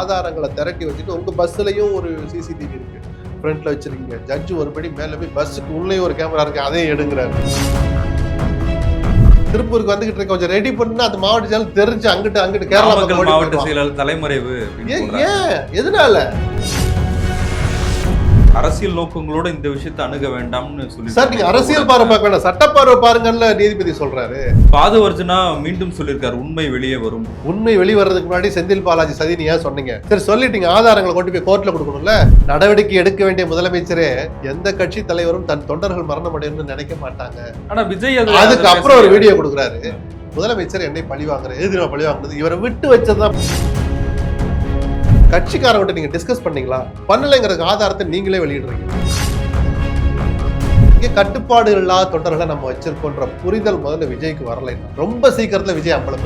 ஆதாரங்களை திரட்டி வச்சுட்டு உங்க பஸ்லயும் ஒரு சிசிடிவி இருக்கு. ஃப்ரண்ட்ல வச்சிருக்கீங்க. ஜட்ஜ் ஒருபடி மேல போய் பஸ்ஸுக்கு உள்ளே ஒரு கேமரா இருக்கு. அதையும் எடுங்கிறாரு. திருப்பூருக்கு வந்துகிட்டு இருக்க கொஞ்சம் ரெடி பண்ணுனா அந்த மாவட்ட செயல் தெரிஞ்சு அங்கிட்டு அங்கிட்டு கேரளா மாவட்ட. செயலாளர் தலைமறைவு. ஏன்? எதனால? அரசியல் நோக்கங்களோட இந்த விஷயத்தை அணுக வேண்டாம்னு சொல்லி சார் நீங்க அரசியல் பார்வை பார்க்க வேண்டாம். சட்டப்பார்வை பாருங்கல்ல நீதிபதி சொல்றாரு. பாதவர்ஜனா மீண்டும் சொல்லியிருக்காரு உண்மை வெளியே வரும். உண்மை வெளிவரதுக்கு முன்னாடி செந்தில் பாலாஜி சதி நீ ஏன் சொன்னீங்க? சரி சொல்லிட்டீங்க ஆதாரங்களை கொண்டு போய் கோர்ட்ல கொடுக்கணும்ல? நடவடிக்கை எடுக்க வேண்டிய முதலமைச்சரே எந்த கட்சி தலைவரும் தன் தொண்டர்கள் மரணம் அடையணும்னு நினைக்க மாட்டாங்க. ஆனா விஜய் அது- அதுக்கு அதை அப்புறம் ஒரு. வீடியோ கொடுக்குறாரு. முதலமைச்சர் என்னை பழி வாங்குற எதிர பழி வாங்குறது? இவரை விட்டு வச்சதுதான். கட்சிக்காரங்கிட்ட நீங்க டிஸ்கஸ் பண்ணீங்களா? பண்ணலைங்கிறதுக்கு ஆதாரத்தை நீங்களே வெளியிடுறீங்க. இங்க கட்டுப்பாடு இல்லாத தொண்டர்களை நம்ம வச்சிருக்கோன்ற புரிதல் முதல்ல விஜய்க்கு வரலை. ரொம்ப சீக்கிரத்துல விஜய் அம்பலம்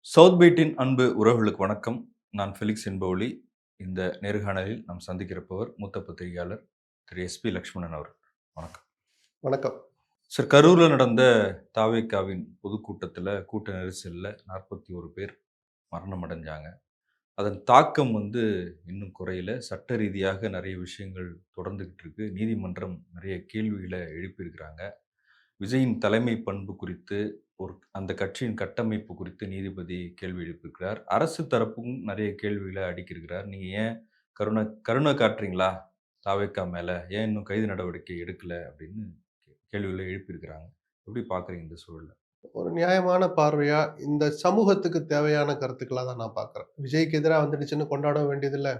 சவுத் பீட்டின் அன்பு உறவுகளுக்கு வணக்கம். நான் ஃபெலிக்ஸ் என்பவழி இந்த நேர்காணலில் நாம் சந்திக்கிறப்பவர் மூத்த பத்திரிகையாளர் திரு எஸ்பி லக்ஷ்மணன் அவர் வணக்கம். வணக்கம். சார் கரூரில் நடந்த தாவேக்காவின் பொதுக்கூட்டத்தில் கூட்ட நெரிசலில் நாற்பத்தி ஒரு பேர் மரணம் அடைஞ்சாங்க. அதன் தாக்கம் வந்து இன்னும் குறையல. சட்ட ரீதியாக நிறைய விஷயங்கள் தொடர்ந்துக்கிட்டு இருக்கு. நீதிமன்றம் நிறைய கேள்விகளை எழுப்பியிருக்கிறாங்க. விஜயின் தலைமை பண்பு குறித்து ஒரு அந்த கட்சியின் கட்டமைப்பு குறித்து நீதிபதி கேள்வி எழுப்பியிருக்கிறார். அரசு தரப்பும் நிறைய கேள்விகளை அடிக்கிருக்கிறார் நீங்கள் ஏன் கருணை கருணை காட்டுறீங்களா? தாவேக்கா மேலே ஏன் இன்னும் கைது நடவடிக்கை எடுக்கலை? அப்படின்னு கேள்விகளை எழுப்பியிருக்கிறாங்க. எப்படி பார்க்குறீங்க இந்த சூழலை ஒரு நியாயமான பார்வையா இந்த சமூகத்துக்கு தேவையான கருத்துக்களா தான் நான் பார்க்கறேன். விஜய்க்கு எதிராக வந்துடுச்சுன்னு கொண்டாட வேண்டியதில்லை.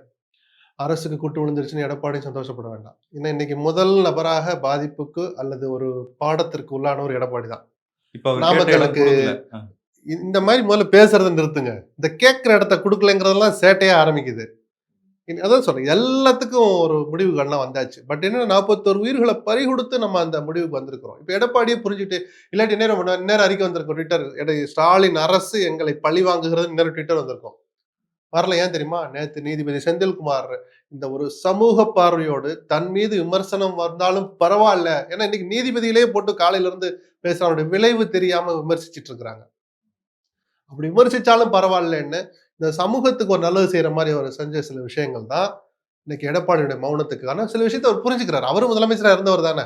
அரசுக்கு கூட்டு விழுந்துருச்சுன்னு எடப்பாடி சந்தோஷப்பட வேண்டாம். ஏன்னா இன்னைக்கு முதல் நபராக பாதிப்புக்கு அல்லது ஒரு பாடத்திற்கு உள்ளானவர் எடப்பாடி தான். நாமக்கலுக்கு. இந்த மாதிரி முதல்ல பேசுறதை நிறுத்துங்க. இந்த கேட்குற இடத்த கொடுக்கலங்கிறதெல்லாம் சேட்டையா ஆரம்பிக்குது. அதான் சொல்றேன். எல்லாத்துக்கும் ஒரு முடிவுகள்லாம் வந்தாச்சு. பட் என்ன நாற்பத்தோரு உயிர்களை பறி கொடுத்து நம்ம அந்த முடிவுக்கு வந்திருக்கிறோம். இப்போ எடப்பாடியே புரிஞ்சுட்டு இல்லாட்டி நேரம் பண்ண- நேரம் அறிக்கை வந்திருக்கும் ட்விட்டர். எடை ஸ்டாலின் அரசு எங்களை பழி வாங்குகிறது நேரம் ட்விட்டர் வந்திருக்கோம். வரல ஏன் தெரியுமா? நேத்து நீதிபதி செந்தில்குமார் இந்த ஒரு சமூக பார்வையோடு தன் மீது விமர்சனம் வந்தாலும் பரவாயில்ல. ஏன்னா இன்னைக்கு நீதிபதியிலே போட்டு காலையில இருந்து பேசுறவனுடைய விளைவு தெரியாம விமர்சிச்சிட்டு இருக்கிறாங்க. அப்படி விமர்சிச்சாலும் பரவாயில்லன்னு இந்த சமூகத்துக்கு ஒரு நல்லது செய்யற மாதிரி அவர் செஞ்ச சில விஷயங்கள் தான் இன்னைக்கு எடப்பாடியுடைய மௌனத்துக்கான சில விஷயத்தை அவர் புரிஞ்சுக்கிறார். அவரும் முதலமைச்சராக இருந்தவர் தானே.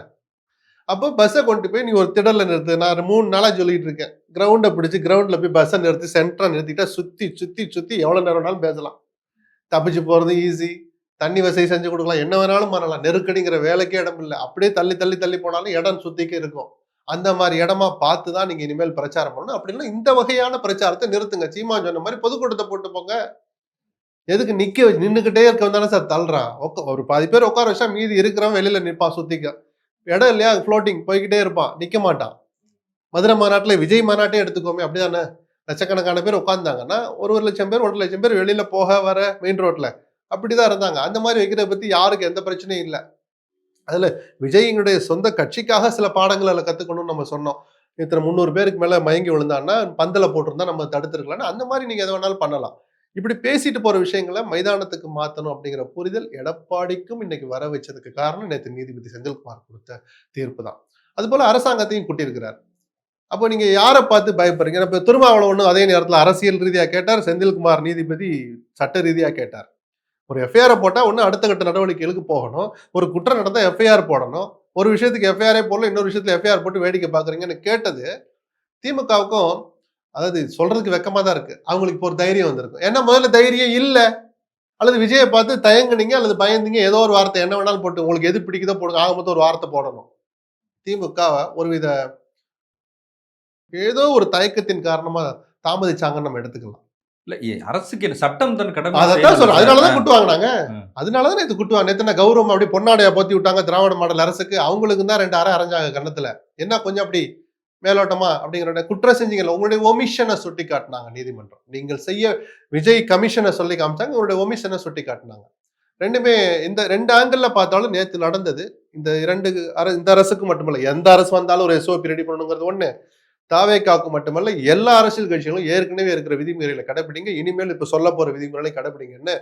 அப்போ பஸ்ஸை கொண்டு போய் நீ ஒரு திடலில் நிறுத்து. நான் மூணு நாளாக சொல்லிட்டு இருக்கேன். கிரவுண்டை பிடிச்சி கிரவுண்டில் போய் பஸ்ஸை நிறுத்தி சென்டராக நிறுத்திட்டா சுற்றி சுற்றி சுற்றி எவ்வளோ நேரம் வேணாலும் பேசலாம். தப்பிச்சு போகிறது ஈஸி தண்ணி வசதி செஞ்சு கொடுக்கலாம். என்ன வேணாலும் பண்ணலாம். நெருக்கடிங்கிற வேலைக்கே இடம் இல்லை. அப்படியே தள்ளி தள்ளி தள்ளி போனாலும் இடம் சுத்திக்கே இருக்கும். அந்த மாதிரி இடமா பார்த்து தான் நீங்க இனிமேல் பிரச்சாரம் பண்ணணும். அப்படின்னா இந்த வகையான பிரச்சாரத்தை நிறுத்துங்க. சீமா சொன்ன மாதிரி பொதுக்கூட்டத்தை போட்டு போங்க. எதுக்கு நிக்க நின்றுகிட்டே இருக்க தானே சார் தள்ளுறான். ஒரு பாதி பேர் உட்கார வச்சா மீதி இருக்கிறவன் வெளியில நிற்பான் சுத்திக்க. இடம் இல்லையா? ஃப்ளோட்டிங் போய்கிட்டே இருப்பான். நிக்க மாட்டான். மதுரை மாநாட்டில் விஜய் மாநாட்டே எடுத்துக்கோமே அப்படிதானே? லட்சக்கணக்கான பேர் உட்காந்தாங்கன்னா ஒரு ஒரு லட்சம் பேர் ஒன்றரை லட்சம் பேர் வெளியில போக வர மெயின் ரோட்ல அப்படிதான் இருந்தாங்க. அந்த மாதிரி வைக்கிறத பத்தி யாருக்கு எந்த பிரச்சனையும் இல்லை. அதில் விஜயினுடைய சொந்த கட்சிக்காக சில பாடங்களை அதில் கற்றுக்கணும்னு நம்ம சொன்னோம். இத்தனை முந்நூறு பேருக்கு மேலே மயங்கி விழுந்தான்னா பந்தல போட்டிருந்தா நம்ம தடுத்துருக்கலாம்னு அந்த மாதிரி நீங்கள் எதை வேணாலும் பண்ணலாம். இப்படி பேசிட்டு போகிற விஷயங்களை மைதானத்துக்கு மாற்றணும் அப்படிங்கிற புரிதல் எடப்பாடிக்கும் இன்னைக்கு வர வச்சதுக்கு காரணம் நேற்று நீதிபதி செந்தில்குமார் கொடுத்த தீர்ப்பு தான். அதுபோல் அரசாங்கத்தையும் கூட்டியிருக்கிறார். அப்போ நீங்கள் யாரை பார்த்து பயப்படுறீங்க? இப்ப திருமாவளவனும் அதே நேரத்தில் அரசியல் ரீதியாக கேட்டார் செந்தில்குமார் நீதிபதி சட்ட ரீதியாக கேட்டார். ஒரு எஃப்ஐஆரை போட்டால் ஒன்று அடுத்த கட்ட நடவடிக்கைகளுக்கு போகணும். ஒரு குற்றம் நடந்தால் எஃப்ஐஆர் போடணும். ஒரு விஷயத்துக்கு எஃப்ஐஆரே போடல இன்னொரு விஷயத்துல எஃப்ஐஆர் போட்டு வேடிக்கை பார்க்குறீங்கன்னு கேட்டது திமுகவுக்கும் அதாவது சொல்றதுக்கு வெக்கமாக தான் இருக்கு. அவங்களுக்கு இப்போ ஒரு தைரியம் வந்திருக்கும். ஏன்னா முதல்ல தைரியம் இல்லை. அல்லது விஜயை பார்த்து தயங்குனீங்க அல்லது பயந்தீங்க ஏதோ ஒரு வார்த்தை என்ன வேணாலும் போட்டு உங்களுக்கு எது பிடிக்குதோ போடுங்க ஆக மொத்தம் ஒரு வார்த்தை போடணும். திமுக ஒருவித ஏதோ ஒரு தயக்கத்தின் காரணமாக தாமதிச்சாங்கன்னு நம்ம எடுத்துக்கலாம். அரசுக்கு என்ன சட்டம் தன் கடமை அதான் சொல்றேன். அதனாலதான் குட்டு வாங்கினாங்க. அதனாலதான் நேத்து குட்டு வாங்க நேத்து கௌரவம் அப்படி பொன்னாடையா போத்தி விட்டாங்க திராவிட மாடல் அரசுக்கு. அவங்களுக்கு தான் ரெண்டு அரை அரைஞ்சாங்க கன்னத்துல. என்ன கொஞ்சம் அப்படி மேலோட்டமா அப்படிங்கிற குற்றம் செஞ்சீங்கல்ல உங்களுடைய ஒமிஷனை சுட்டி காட்டினாங்க நீதிமன்றம். நீங்கள் செய்ய விஜய் கமிஷனை சொல்லி காமிச்சாங்க உங்களுடைய ஒமிஷனை சுட்டி காட்டினாங்க. ரெண்டுமே இந்த ரெண்டு ஆங்கிள் பார்த்தாலும் நேத்து நடந்தது. இந்த இரண்டு இந்த அரசுக்கு மட்டுமல்ல எந்த அரசு வந்தாலும் ஒரு எஸ்ஓபி ரெடி பண்ணணுங்கிறது ஒண்ணு. தாவேக்காவுக்கு மட்டுமல்ல எல்லா அரசியல் கட்சிகளும் ஏற்கனவே இருக்கிற விதிமுறைகளை கடைபிடிங்க இனிமேல் இப்ப சொல்ல போற விதிமுறைகளை கடைபிடிங்கன்னு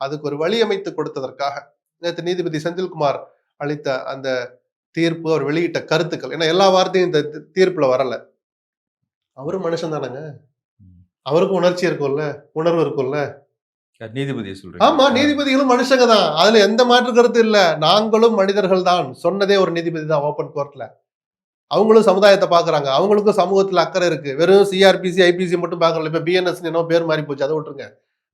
அதுக்கு ஒரு வழி அமைத்து கொடுத்ததற்காக நேற்று நீதிபதி செந்தில்குமார் அளித்த அந்த தீர்ப்பு அவர் வெளியிட்ட கருத்துக்கள். ஏன்னா எல்லா வார்த்தையும் இந்த தீர்ப்புல வரல. அவரும் மனுஷன் தானேங்க. அவருக்கும் உணர்ச்சி இருக்கும்ல உணர்வு இருக்கும்ல. யார் நீதிபதியை சொல்றீங்க. ஆமா நீதிபதிகளும் மனுஷங்க தான். அதுல எந்த மாற்று கருத்து இல்ல. நாங்களும் மனிதர்கள் தான். சொன்னதே ஒரு நீதிபதி தான் ஓப்பன் கோர்ட்ல. அவங்களும் சமுதாயத்தை பாக்குறாங்க. அவங்களுக்கும் சமூகத்துல அக்கறை இருக்கு. வெறும் சிஆர்பிசி ஐபிசி மட்டும் பாக்கல இப்ப பிஎன்எஸ் என்ன பேர் மாறி போச்சு. அதை விட்டுருங்க.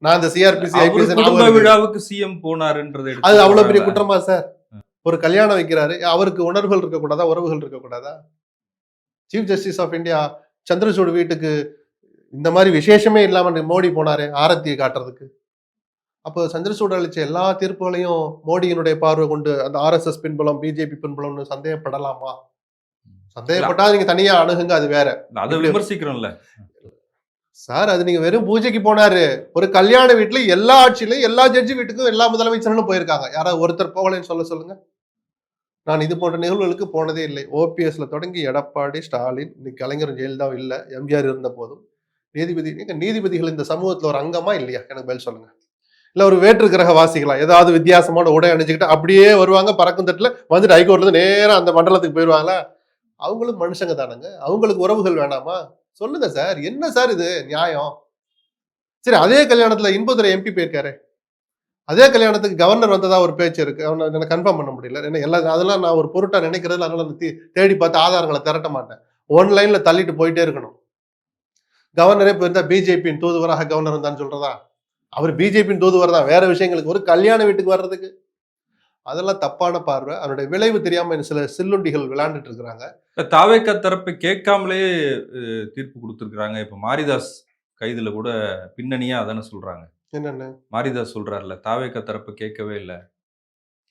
நான் இந்த சிஆர்பிசி ஐபிசி விழாவுக்கு சிஎம் போனாருன்றது அது அவ்வளவு பெரிய. குற்றமா சார்? ஒரு கல்யாணம் வைக்கிறாரு. அவருக்கு உணர்வுகள் இருக்கக்கூடாதா உறவுகள் இருக்கக்கூடாதா chief justice of India Chandrachud வீட்டுக்கு இந்த மாதிரி விசேஷமே இல்லாம மோடி போனாரு ஆரத்தியை காட்டுறதுக்கு. அப்போ சந்திரசூட் அளிச்ச எல்லா தீர்ப்புகளையும் மோடியினுடைய பார்வை கொண்டு அந்த ஆர்எஸ்எஸ் பின்புலம் பிஜேபி பின்புலம்னு சந்தேகப்படலாமா? சந்தேகப்பட்டா நீங்க தனியா அணுகுங்க அது வேற. அதை விமர்சிக்கிறோம்ல சார் அது நீங்க வெறும் பூஜைக்கு போனாரு. ஒரு கல்யாண வீட்டுல எல்லா ஆட்சியிலும் எல்லா ஜட்ஜி வீட்டுக்கும் எல்லா முதலமைச்சர்களும் போயிருக்காங்க. யாராவது ஒருத்தர் போகலைன்னு சொல்ல சொல்லுங்க. நான் இது போன்ற நிகழ்வுகளுக்கு போனதே இல்லை. ஓபிஎஸ்ல தொடங்கி எடப்பாடி ஸ்டாலின் இன்னைக்கு கலைஞர் ஜெயலலிதா இல்ல எம்ஜிஆர் இருந்த போதும். நீதிபதி நீங்க நீதிபதிகள் இந்த சமூகத்துல ஒரு அங்கமா இல்லையா? எனக்கு பதில் சொல்லுங்க. இல்ல ஒரு வேற்று கிரக வாசிகளா? ஏதாவது வித்தியாசமான உடை அணிஞ்சுக்கிட்டு அப்படியே வருவாங்க பறக்கும் தட்டுல. வந்துட்டு ஹைகோர்ட்ல இருந்து நேரா அந்த மண்டலத்துக்கு போயிருவாங்களா? அவங்களும் மனுஷங்க தானுங்க? அவங்களுக்கு உறவுகள் வேணாமா? சொல்லுங்க சார். என்ன சார் இது? நியாயம். சரி அதே கல்யாணத்துல இன்பதுரை எம்பி போயிருக்காரு. அதே கல்யாணத்துக்கு கவர்னர் வந்ததா ஒரு பேச்சு இருக்கு. அவனை எனக்கு கன்ஃபார்ம் பண்ண முடியல. என்ன எல்லா அதெல்லாம் நான் ஒரு பொருட்டா நினைக்கிறதுல அதனால தேடி பார்த்து ஆதாரங்களை திரட்ட மாட்டேன். ஒன்லைன்ல தள்ளிட்டு போயிட்டே இருக்கணும். கவர்னரே போயிருந்தா பிஜேபியின் தூதுவராக கவர்னர் வந்தான்னு சொல்றதா? அவர் பிஜேபியின் தூதுவர் தான். வேற விஷயங்களுக்கு ஒரு கல்யாண வீட்டுக்கு வர்றதுக்கு. அதெல்லாம் தப்பான பார்வை. அதனுடைய விளைவு தெரியாம சில சில்லுண்டிகள் விளையாண்டுட்டு இருக்கிறாங்க. தாவேக்கா தரப்பை கேட்காமலே தீர்ப்பு கொடுத்துருக்காங்க இப்ப மாரிதாஸ் கைதுல கூட பின்னணியா அதானே சொல்றாங்க. என்னென்ன? மாரிதாஸ் சொல்றாருல தாவேக்கா தரப்பு கேட்கவே இல்ல.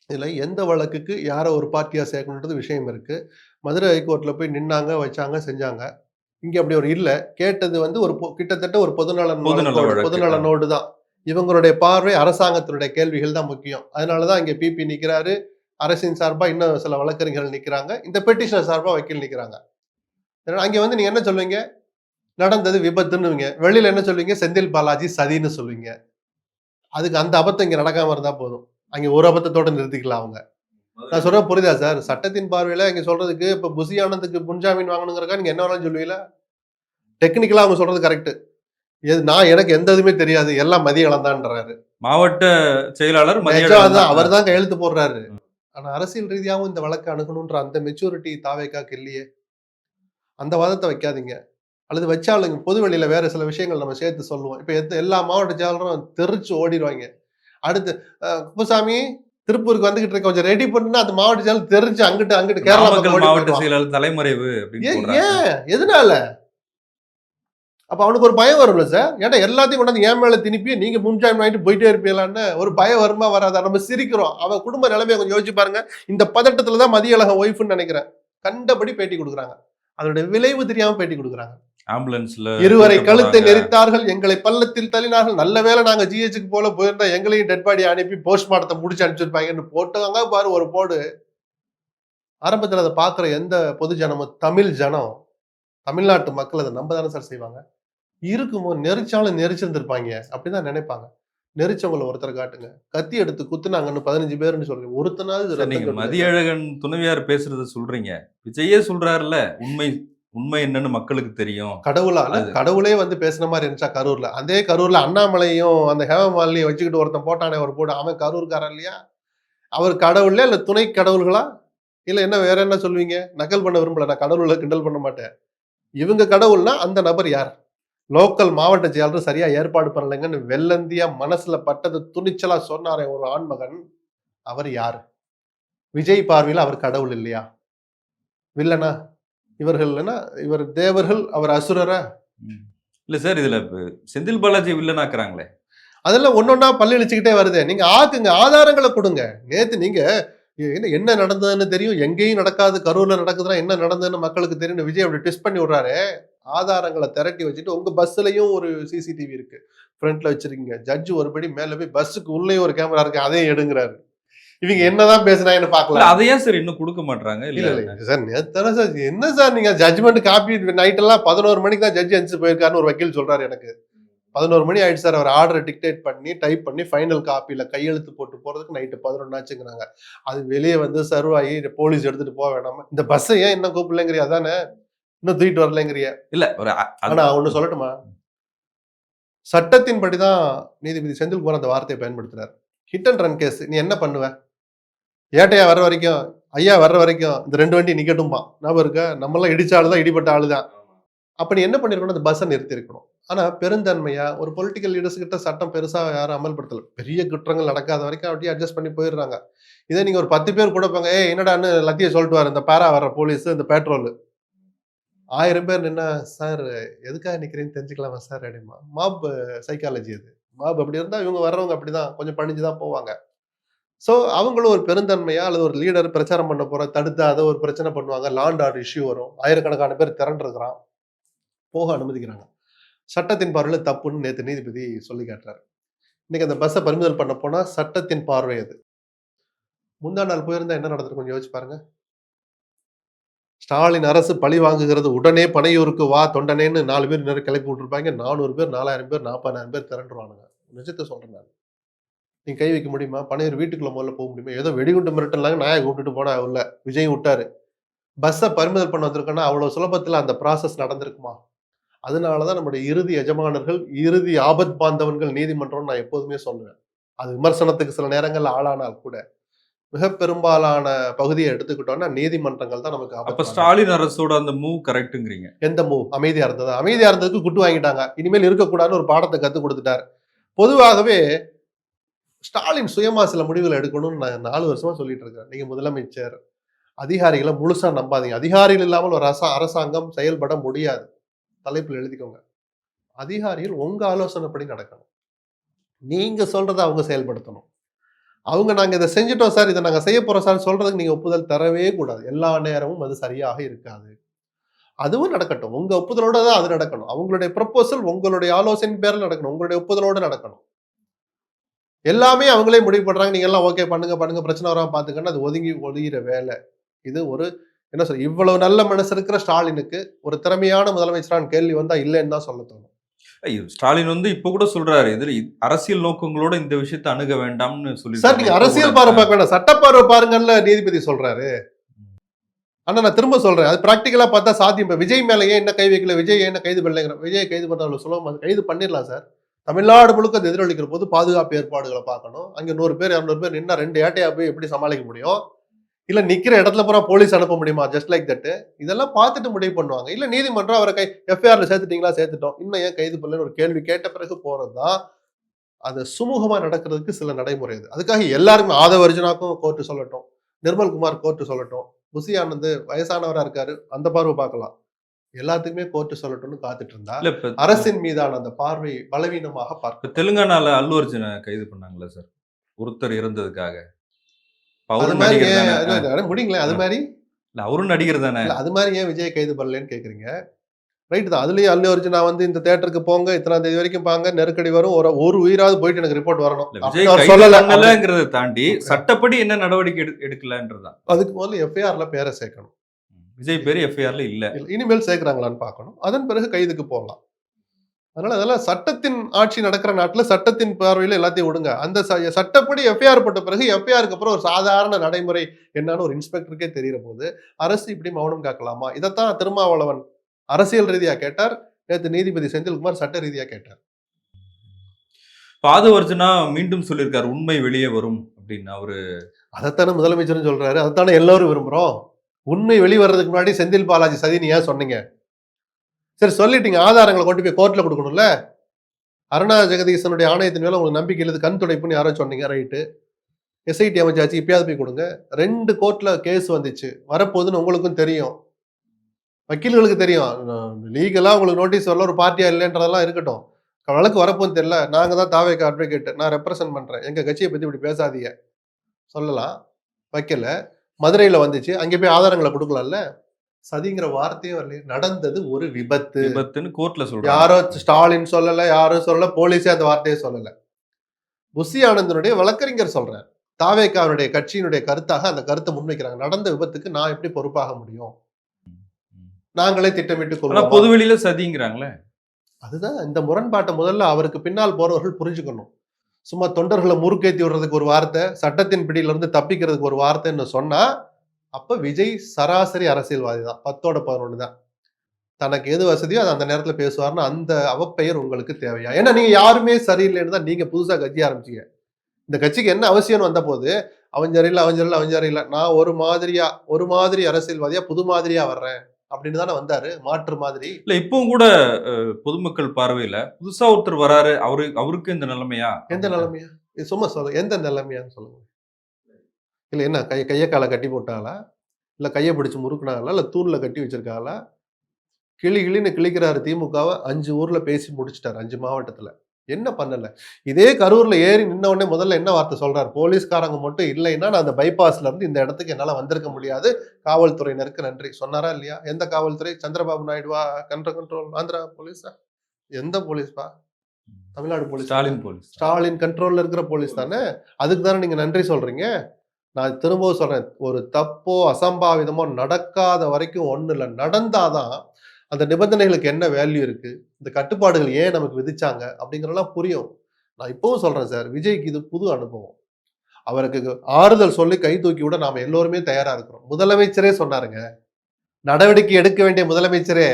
இதுல எந்த வழக்குக்கு யாரை ஒரு பார்ட்டியா சேர்க்கணுன்றது விஷயம் இருக்கு. மதுரை ஹைகோர்ட்ல போய் நின்னாங்க வச்சாங்க செஞ்சாங்க. இங்க அப்படி ஒரு இல்ல. கேட்டது வந்து ஒரு கிட்டத்தட்ட ஒரு பொதுநலன். பொதுநலனோடு தான். இவங்களுடைய பார்வை அரசாங்கத்தினுடைய கேள்விகள் தான் முக்கியம். அதனாலதான் இங்கே பிபி நிற்கிறாரு அரசின் சார்பாக இன்னும் சில வழக்கறிஞர்கள் நிற்கிறாங்க இந்த பெட்டிஷனர் சார்பாக வக்கீல் நிற்கிறாங்க அங்கே வந்து நீங்க என்ன சொல்லுவீங்க நடந்தது விபத்துன்னுவீங்க. வெளியில் என்ன சொல்லுவீங்க செந்தில் பாலாஜி சதின்னு சொல்லுவீங்க அதுக்கு அந்த அபத்தம் இங்கே நடக்காமல் இருந்தால் போதும். அங்கே ஒரு அபத்தத்தோடு நிறுத்திக்கலாம் அவங்க. நான் சொல்றேன் புரியுதா சார்? சட்டத்தின் பார்வையில் இங்கே சொல்றதுக்கு இப்போ புசி ஆனந்துக்கு முன்ஜாமீன் வாங்கணுங்கிறக்கா நீங்க என்ன வேணாலும் சொல்லுவீங்களா? டெக்னிக்கலாக அவங்க சொல்கிறது கரெக்டு நான் எனக்கு எந்த இதுவுமே தெரியாது. எல்லாம் மதிய இழந்தான்றாரு மாவட்ட செயலாளர் அவர் தான். கையெழுத்து போடுறாரு. ஆனா அரசியல் ரீதியாகவும் இந்த வழக்கை அணுகணுன்ற அந்த மெச்சூரிட்டி தாவேக்காக்கு இல்லையே. அந்த வாதத்தை வைக்காதீங்க. அல்லது வச்சாலும் பொது வெளியில வேற சில விஷயங்கள் நம்ம சேர்த்து சொல்லுவோம். இப்ப எல்லா மாவட்ட செயலரும் தெரிச்சு ஓடிடுவாங்க. அடுத்து குப்புசாமி திருப்பூருக்கு வந்துகிட்டு இருக்க கொஞ்சம் ரெடி பண்ணுனா அந்த மாவட்ட செயலர் தெரிஞ்சு அங்கிட்டு அங்கிட்டு கேரளா மாவட்ட. செயலாளர் தலைமறைவு ஏன்? எதனால? அப்ப அவனுக்கு ஒரு பயம் வரும்ல சார்? ஏன்னா எல்லாத்தையும் கொண்டாந்து என் மேல திணிப்பி? நீங்க முன்ஜாமீன் வாங்கிட்டு போயிட்டே இருப்பீங்களான்னு ஒரு பயம் வருமா வராதா? நம்ம சிரிக்கிறோம். அவன் குடும்ப நிலைமையை கொஞ்சம் யோசிச்சு பாருங்க. இந்த பதட்டத்துல தான் மதியழகன் ஒய்ஃப்னு நினைக்கிறேன். கண்டபடி பேட்டி கொடுக்குறாங்க. அதனுடைய விளைவு தெரியாம பேட்டி கொடுக்குறாங்க. ஆம்புலன்ஸ்ல இருவரை கழுத்தை போனாங்க. நெரித்தார்கள். எங்களை பள்ளத்தில் தள்ளினார்கள். நல்ல வேளை நாங்க ஜிஹெச்சுக்கு போல போயிருந்தா எங்களையும் டெட் பாடி அனுப்பி போஸ்ட்மார்ட்டத்தை முடிச்சு அனுப்பிச்சிருப்பாங்கன்னு போட்டாங்க பாரு ஒரு போடு. ஆரம்பத்துல அதை பாக்குற எந்த பொது ஜனமும் தமிழ் ஜனம் தமிழ்நாட்டு மக்கள் அதை நம்ப தானே சார் செய்வாங்க? இருக்குமோ? நெரிச்சாலும் நெரிச்சிருந்திருப்பாங்க. அப்படிதான் நினைப்பாங்க. நெரிச்சவங்களை ஒருத்தர் காட்டுங்க. கத்தி எடுத்து குத்துனாங்கன்னு பதினஞ்சு பேருன்னு சொல்றீங்க. ஒருத்தனாவது நீங்க மதியழகன் துணைவியார் பேசுறத சொல்றீங்க. விஜயே சொல்றாருல உண்மை உண்மை என்னன்னு மக்களுக்கு தெரியும். கடவுளால அது- கடவுளே வந்து பேசுன மாதிரி இருந்துச்சா கரூர்ல? அதே கரூர்ல அண்ணாமலையும் அந்த ஹேமமாலினியும் வச்சுக்கிட்டு ஒருத்தன் போட்டானே ஒரு போடு. அவன் கரூர்காரன் இல்லையா? அவர் கடவுள்ல இல்ல துணை கடவுள்களா? இல்ல என்ன வேற என்ன சொல்லுவீங்க? நக்கல் பண்ண விரும்பல. நான் கடவுளை கிண்டல் பண்ண மாட்டேன். இவங்க கடவுள்னா அந்த நபர் யார்? லோக்கல் மாவட்ட செயலர் சரியா ஏற்பாடு பண்ணலைங்கன்னு வெள்ளந்தியா மனசுல பட்டது துணிச்சலா சொன்னாரே ஒரு ஆண்மகன். அவர் யாரு? விஜய் பார்வையில் அவர் கடவுள் இல்லையா? வில்லனா? இவர்கள் இல்லைன்னா இவர் தேவர்கள் அவர் அசுரரா. இல்ல சார் இதுல செந்தில் பாலாஜி வில்லனாக்குறாங்களே. அதெல்லாம் ஒன்னொன்னா பல்லு இழிச்சுக்கிட்டே வருது. நீங்க ஆக்குங்க ஆதாரங்களை கொடுங்க. நேத்து நீங்க என்ன என்ன நடந்ததுன்னு தெரியும் எங்கேயும் நடக்காது கரூர்ல நடக்குதுன்னா என்ன நடந்ததுன்னு மக்களுக்கு தெரியும் விஜய் அப்படி ட்விஸ்ட் பண்ணி விடுறாரு. ஆதாரங்களை திரட்டி வச்சுட்டு உங்க பஸ்லயும் ஒரு சிசிடிவி இருக்கு. ஃப்ரண்ட்ல வச்சிருக்கீங்க. ஜட்ஜ் ஒருபடி மேல போய் பஸ்ஸுக்கு உள்ளேயும் ஒரு கேமரா இருக்கு அதையும் எடுங்கிறாரு. இவங்க என்னதான் பேசுனாங்கன்னு இல்ல பாக்கலாம் அதை ஏன் சார் இன்னும் கொடுக்க மாட்டாங்க இல்ல இல்ல சார் நேத்தான சார் என்ன சார் நீங்க ஜட்ஜ்மெண்ட் காப்பி நைட் எல்லாம் பதினோரு மணிக்கு தான் ஜட்ஜ் அனுப்பிச்சு போயிருக்காருன்னு ஒரு வக்கீல் சொல்றாரு எனக்கு. பதினோரு மணி ஆயிடுச்சு சார் அவர் ஆர்டரை டிக்டேட் பண்ணி டைப் பண்ணி ஃபைனல் காப்பியில் கையெழுத்து போட்டு போகிறதுக்கு நைட்டு பதினொன்று ஆச்சுங்கிறாங்க. அது வெளியே வந்து சர்வ் ஆகி போலீஸ் எடுத்துட்டு போக வேணாமா இந்த பஸ்ஸை ஏன் இன்னும் கூப்பிடலங்கிறியா அதானே? இன்னும் தூக்கிட்டு வரலங்கிறிய. இல்ல ஒரு ஆனா ஒண்ணு சொல்லட்டுமா? சட்டத்தின்படி தான் நீதிபதி செந்தில்குமார் அந்த வார்த்தையை பயன்படுத்துறாரு. ஹிட் அண்ட் ரன் கேஸ் நீ என்ன பண்ணுவ? ஏட்டையா வர்ற வரைக்கும் ஐயா வர்ற வரைக்கும் இந்த ரெண்டு வண்டி நிக்கட்டும்பா. ஞாபகம் இருக்கா? நம்மளாம் இடிச்ச ஆளு தான் இடிப்பட்ட ஆளு தான் அப்ப நீ என்ன பண்ணிருக்கணும்? அந்த பஸ்ஸை நிறுத்தி இருக்கணும் ஆனா பெருந்தன்மையா ஒரு பொலிட்டிக்கல் லீடர்ஸ் கிட்ட சட்டம் பெருசா யாரும் அமல்படுத்தல. பெரிய குற்றங்கள் நடக்காத வரைக்கும் அப்படியே அட்ஜஸ்ட் பண்ணி போயிடுறாங்க. இதே நீங்க ஒரு பத்து பேர் கூட போங்க ஏ என்னடான்னு லத்திய சொல்லிட்டு வாரு. இந்த பேரா வர்ற போலீஸ் இந்த பெட்ரோல் ஆயிரம் பேர் நின்னா சார் எதுக்காக நிற்கிறேன்னு தெரிஞ்சுக்கலாமா சார்? அப்படிமா மாப் சைக்காலஜி அது. மாப் அப்படி இருந்தால் இவங்க வர்றவங்க அப்படிதான். கொஞ்சம் பணிஞ்சு தான் போவாங்க. ஸோ அவங்களும் ஒரு பெருந்தன்மையா அல்லது ஒரு லீடர் பிரச்சாரம் பண்ண போற தடுத்து அதை ஒரு பிரச்சனை பண்ணுவாங்க. லாண்ட் ஆர்டர் இஷ்யூ வரும். ஆயிரக்கணக்கான பேர் திரண்டிருக்கிறான். போக அனுமதிக்கிறாங்க. சட்டத்தின் பார்வையில் தப்புன்னு நேற்று நீதிபதி சொல்லி காட்டுறாரு. இன்னைக்கு அந்த பஸ்ஸை பறிமுதல் பண்ண போனால் சட்டத்தின் பார்வை அது. முந்தா நாள் போயிருந்தா என்ன நடந்திருக்கும் கொஞ்சம் யோசிச்சு பாருங்க. ஸ்டாலின் அரசு பழி வாங்குகிறது உடனே பனையூருக்கு வா தொண்டனேன்னு நாலு பேர் நேரம் கிளப்பி விட்டுருப்பாங்க. நானூறு பேர் நாலாயிரம் பேர் நாற்பதாயிரம் பேர் திரண்டுருவானுங்க. நிஜத்தை சொல்கிறேன் நான். நீ கை வைக்க முடியுமா? பனையூர் வீட்டுக்குள்ள முதல்ல போக முடியுமா? ஏதோ வெடிகுண்டு மிரட்டலாங்க நாயை கூப்பிட்டுட்டு போனா உள்ள. விஜய் விட்டாரு. பஸ்ஸை பறிமுதல் பண்ண வந்திருக்கோன்னா அவ்வளோ சுலபத்தில் அந்த ப்ராசஸ் நடந்திருக்குமா? அதனாலதான் நம்முடைய இறுதி எஜமானர்கள் இறுதி ஆபத் பாந்தவன்கள் நீதிமன்றம்னு நான் எப்போதுமே சொல்லுவேன். அது விமர்சனத்துக்கு சில நேரங்களில் ஆளானால் கூட. மிக பெரும்பாலான பகுதியை எடுத்துக்கிட்டோம்னா நீதிமன்றங்கள் தான் நமக்கு அப்ப ஸ்டாலின் அரசோட அந்த மூவ் கரெக்ட்டுங்கிறீங்க எந்த மூவ் அமைதியா இருந்தது? அமைதியா இருந்ததுக்கு குட்டு வாங்கிட்டாங்க. இனிமேல் இருக்கக்கூடாதுன்னு ஒரு பாடத்தை கத்துக் கொடுத்துட்டார். பொதுவாகவே ஸ்டாலின் சுயமா சில முடிவுகள் எடுக்கணும்னு நான் நாலு வருஷமா சொல்லிட்டு இருக்கேன் நீங்க முதலமைச்சர் அதிகாரிகளை முழுசா நம்பாதீங்க. அதிகாரிகள் இல்லாமல் ஒரு அரசா அரசாங்கம் செயல்பட முடியாது. தலைப்பில் எழுதிக்கோங்க. அதிகாரிகள் உங்க ஆலோசனைப்படி நடக்கணும். நீங்க சொல்றதை அவங்க செயல்படுத்தணும். அவங்க நாங்கள் இதை செஞ்சுட்டோம் சார் இதை நாங்கள் செய்ய போகிறோம் சார் சொல்கிறதுக்கு நீங்கள் ஒப்புதல் தரவே கூடாது. எல்லா நேரமும் அது சரியாக இருக்காது. அதுவும் நடக்கட்டும். உங்கள் ஒப்புதலோட தான் அது நடக்கணும். அவங்களுடைய ப்ரப்போசல் உங்களுடைய ஆலோசனை பேரில் நடக்கணும். உங்களுடைய ஒப்புதலோட நடக்கணும். எல்லாமே அவங்களே முடிவு பண்ணுறாங்க நீங்கள் எல்லாம் ஓகே பண்ணுங்க பண்ணுங்க. பிரச்சனை வராம பார்த்துக்கன்னு அது ஒதுங்கி ஒதுங்கிற வேலை. இது ஒரு என்ன சொல்ற இவ்வளவு நல்ல மனசு இருக்கிற ஸ்டாலினுக்கு ஒரு திறமையான முதலமைச்சரான கேள்வி வந்தால் இல்லைன்னு தான் சொல்ல தோணும். ஸ்டாலின் வந்து இப்ப கூட சொல்றாரு இதுல அரசியல் நோக்கங்களோட இந்த விஷயத்தை அணுக வேண்டாம்னு சொல்லி சார் நீங்க அரசியல் பார்வை பார்க்க வேண்டாம். சட்டப்பார்வை பாருங்கல்ல நீதிபதி சொல்றாரு. ஆனா நான் திரும்ப சொல்றேன். அது பிராக்டிக்கலா பார்த்தா சாத்தியம். இப்ப விஜய் மேல ஏன் என்ன கை வைக்கல? விஜய் ஏன் என்ன கைது பண்ணலைங்கிற விஜய் கைது பண்ண சுலபமா கைது பண்ணிடலாம் சார். தமிழ்நாடு முழுக்க அது எதிரொலிக்கிற போது பாதுகாப்பு ஏற்பாடுகளை பார்க்கணும். அங்க நூறு பேர் இரநூறு பேர் நின்னா ரெண்டு ஏட்டையா போய் எப்படி சமாளிக்க முடியும்? இல்ல நிக்கிற இடத்துல பூரா போலீஸ் அனுப்ப முடியுமா? ஜஸ்ட் லைக் தட் இதெல்லாம் பார்த்துட்டு முடிவு பண்ணுவாங்க. இல்ல நீதிமன்றம் அவரை கை எஃப்ஐஆர்ல சேர்த்துட்டீங்களா? சேர்த்துட்டோம். இன்னும் ஏன் கைது பண்ணலன்னு ஒரு கேள்வி கேட்ட பிறகு போறதுதான் அது சுமூகமா நடக்கிறதுக்கு சில நடைமுறை இது. அதுக்காக எல்லாருமே ஆதவ அர்ஜுனாக்கும் கோர்ட்டு சொல்லட்டும். நிர்மல்குமார் கோர்ட்டு சொல்லட்டும். புசி ஆனந்த் வயசானவரா இருக்காரு. அந்த பார்வை பார்க்கலாம். எல்லாத்துக்குமே கோர்ட்டு சொல்லட்டும்னு காத்துட்டு இருந்தா அரசின் மீதான அந்த பார்வை பலவீனமாக பார்க்க தெலுங்கானால அல்லு அர்ஜுனை கைது பண்ணாங்கல்ல சார் ஒருத்தர் இருந்ததுக்காக அவரும் மாதிரி நடிகர் முடிங்களேன் அது மாதிரி? இல்ல அவரும் நடிகர் தானே? அது மாதிரி ஏன் விஜய் கைது பண்ணலன்னு கேக்குறீங்க? ரைட் தான். அதுலயும் அல்லு அர்ஜுனா வந்து இந்த தேட்டருக்கு போங்க இத்தனாம் தேதி வரைக்கும் பாங்க நெருக்கடி வரும். ஒரு ஒரு உயிராவது போயிட்டு எனக்கு ரிப்போர்ட் வரணும். இல்ல, அப்படின்னு விஜய் அவர் கைது சொல்லல. பண்ணலங்கிறத தாண்டி சட்டப்படி என்ன நடவடிக்கை எடு எடுக்கலன்றதுதான் அதுக்கு முதல்ல எஃப்ஐஆர்ல பேரை சேர்க்கணும். விஜய் பேரு எஃப்ஐஆர்ல இல்ல. இல்ல, இனிமேல் சேர்க்கிறாங்களான்னு பார்க்கணும். அதன் பிறகு கைதுக்கு போகலாம். அதனால அதெல்லாம் சட்டத்தின் ஆட்சி நடக்கிற நாட்டுல சட்டத்தின் பார்வையில எல்லாத்தையும் விடுங்க அந்த சட்டப்படி எஃப்ஐஆர் போட்ட பிறகு எஃப்ஐஆருக்கு அப்புறம் ஒரு சாதாரண நடைமுறை என்னன்னு ஒரு இன்ஸ்பெக்டருக்கே தெரியற போது அரசு இப்படி மௌனம் காக்கலாமா? இதைத்தான் திருமாவளவன் அரசியல் ரீதியா கேட்டார். நேற்று நீதிபதி செந்தில்குமார் சட்ட ரீதியா கேட்டார். பாது அர்ஜுனா மீண்டும் சொல்லியிருக்காரு உண்மை வெளியே வரும் அப்படின்னு அவரு அதைத்தானே முதலமைச்சரும் சொல்றாரு. அதைத்தானே எல்லாரும் விரும்புறோம். உண்மை வெளிவரதுக்கு முன்னாடி செந்தில் பாலாஜி சதின்னு ஏன் சொன்னீங்க? சரி சொல்லிட்டீங்க. ஆதாரங்களை கொண்டு போய் கோர்ட்டில் கொடுக்கணும்ல? அருணா ஜெகதீசனுடைய ஆணையத்தின் மேலே உங்களுக்கு நம்பிக்கை இல்லை கண் துடைப்புன்னு யாரோ சொன்னீங்க ரைட்டு எஸ்ஐடி அமைச்சாச்சு இப்பயாவது போய் கொடுங்க. ரெண்டு கோர்ட்டில் கேஸ் வந்துச்சு. வரப்போகுதுன்னு உங்களுக்கும் தெரியும். வக்கீல்களுக்கு தெரியும். லீகலாக உங்களுக்கு நோட்டீஸ் வரல ஒரு பார்ட்டியா இல்லைன்றதெல்லாம் இருக்கட்டும். வழக்கு வரப்போன்னு தெரியல. நாங்கள் தான் தாவேக்கு அட்வொகேட் நான் ரெப்ரசன்ட் பண்ணுறேன் எங்கள் கட்சியை பற்றி இப்படி பேசாதீங்க. சொல்லலாம். வைக்கல. மதுரையில் வந்துச்சு. அங்கே போய் ஆதாரங்களை கொடுக்கலாம்ல? சதிங்கிற வார்த்தையும் வரல நடந்தது ஒரு விபத்து. விபத்துன்னு கோர்ட்ல சொல்றாரு யாரோ ஸ்டாலின் சொல்லல யாரும் சொல்லல போலீஸே அந்த வார்த்தையை சொல்லல. புசி ஆனந்தனுடைய வழக்கறிஞர் சொல்றார். தாவேக்காவுடைய கட்சியினுடைய கருத்தாக அந்த கருத்தை முன்வைக்கிறாங்க. நடந்த விபத்துக்கு நான் எப்படி பொறுப்பாக முடியும்? நாங்களே திட்டமிட்டு கொள்வோம்? பொதுவெளியில சதிங்கிறாங்களே. அதுதான் இந்த முரண்பாட்டை முதல்ல அவருக்கு பின்னால் போறவர்கள் புரிஞ்சுக்கணும். சும்மா தொண்டர்களை முறுக்கேத்தி விடுறதுக்கு ஒரு வார்த்தை சட்டத்தின் பிடியில இருந்து தப்பிக்கிறதுக்கு ஒரு வார்த்தைன்னு சொன்னா அப்ப விஜய் சராசரி அரசியல்வாதி தான் பத்தோட பதினொன்று தான். தனக்கு எது வசதியோ அது அந்த நேரத்துல பேசுவார்னு அந்த அவப்பெயர் உங்களுக்கு தேவையா? ஏன்னா நீங்க யாருமே சரியில்லைன்னு தான் நீங்க புதுசா கட்சி ஆரம்பிச்சீங்க. இந்த கட்சிக்கு என்ன அவசியம்னு வந்த போது அவன் சரியில்லை அவன் சரியில்லை அவன் சரியில்லை நான் ஒரு மாதிரியா ஒரு மாதிரி அரசியல்வாதியா புது மாதிரியா வர்றேன் அப்படின்னு தானே வந்தாரு? மாற்று மாதிரி. இல்ல இப்பவும் கூட பொதுமக்கள் பார்வையில புதுசா ஒருத்தர் வராரு அவரு அவருக்கு இந்த நிலைமையா? எந்த நிலைமையா? சும்மா சொல்லுங்க. எந்த நிலைமையான்னு சொல்லுங்க. இல்ல என்ன கை கையை காலை கட்டி போட்டாளா? இல்ல கையை பிடிச்சு முறுக்குனாங்களா இல்ல தூண்ல கட்டி வச்சிருக்காங்களா கிளி கிளின்னு கிளிக்கிறாரு திமுகவை அஞ்சு ஊர்ல பேசி முடிச்சிட்டாரு அஞ்சு மாவட்டத்துல. என்ன பண்ணல? இதே கரூர்ல ஏறி நின்ன உடனே முதல்ல என்ன வார்த்தை சொல்றாரு? போலீஸ்காரங்க மட்டும் இல்லைன்னா நான் அந்த பைபாஸ்ல இருந்து இந்த இடத்துக்கு என்னால வந்திருக்க முடியாது. காவல்துறையினருக்கு நன்றி. சொன்னாரா இல்லையா? எந்த காவல்துறை? சந்திரபாபு நாயுடுவா கண்ட்ர கண்ட்ரோல் ஆந்திரா போலீஸா? எந்த போலீஸ்பா? தமிழ்நாடு போலீஸ். ஸ்டாலின் போலீஸ் ஸ்டாலின் கண்ட்ரோல்ல இருக்கிற போலீஸ். தானே? அதுக்கு தானே நீங்க நன்றி சொல்றீங்க? நான் திரும்பவும் சொல்கிறேன் ஒரு தப்போ அசம்பாவிதமோ நடக்காத வரைக்கும் ஒன்றும் இல்லை. நடந்தாதான் அந்த நிபந்தனைகளுக்கு என்ன வேல்யூ இருக்குது இந்த கட்டுப்பாடுகள் ஏன் நமக்கு விதிச்சாங்க? அப்படிங்கிறலாம் புரியும். நான் இப்பவும் சொல்கிறேன் சார் விஜய்க்கு இது புது அனுபவம். அவருக்கு ஆறுதல் சொல்லி கை தூக்கி விட நாம் எல்லோருமே தயாராக இருக்கிறோம். முதலமைச்சரே சொன்னாருங்க. நடவடிக்கை எடுக்க வேண்டிய முதலமைச்சரே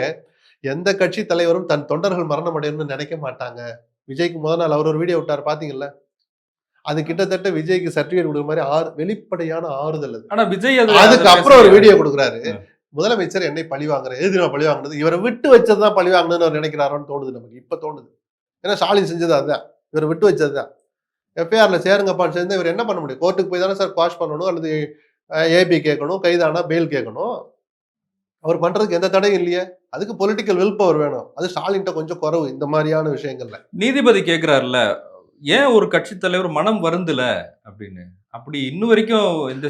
எந்த கட்சி தலைவரும் தன் தொண்டர்கள் மரணம் அடையணும்னு நினைக்க மாட்டாங்க. விஜய்க்கு முதல் நாள் அவர் ஒரு வீடியோ விட்டார் பார்த்தீங்களா அது கிட்டத்தட்ட விஜய்க்கு சர்டிபிகேட் கொடுக்குற மாதிரி ஆறு வெளிப்படையான ஆறுதல் அது. ஆனா விஜய் அது அதுக்கு அதை அப்புறம் ஒரு? வீடியோ கொடுக்குறாரு. முதலமைச்சர் என்னை பழி வாங்குற எது தெரியுமா பழி வாங்கினது இவரை விட்டு வச்சதுதான் பழி வாங்கினதுன்னு அவர் நினைக்கிறாரோன்னு தோணுது நமக்கு இப்ப தோணுது. ஏன்னா ஸ்டாலின் செஞ்சது அதுதான். இவரை விட்டு வச்சதுதான் எஃப்ஐஆர்ல சேருங்கப்பான்னு சேர்ந்து இவர் என்ன பண்ண முடியும்? கோர்ட்டுக்கு போய் தானே சார் பாஸ் பண்ணணும் அல்லது ஏபி கேட்கணும் கைதானா பெயில் கேட்கணும்? அவர் பண்றதுக்கு எந்த தடையும் இல்லையே. அதுக்கு பொலிட்டிக்கல் வில் பவர் வேணும். அது ஸ்டாலின்ட்ட கொஞ்சம் குறவு இந்த மாதிரியான விஷயங்கள்ல. நீதிபதி கேக்குறாருல ஏன் ஒரு கட்சி தலைவர் மனம் வருந்தல அப்படின்னு? அப்படி இன்னும் வரைக்கும் இந்த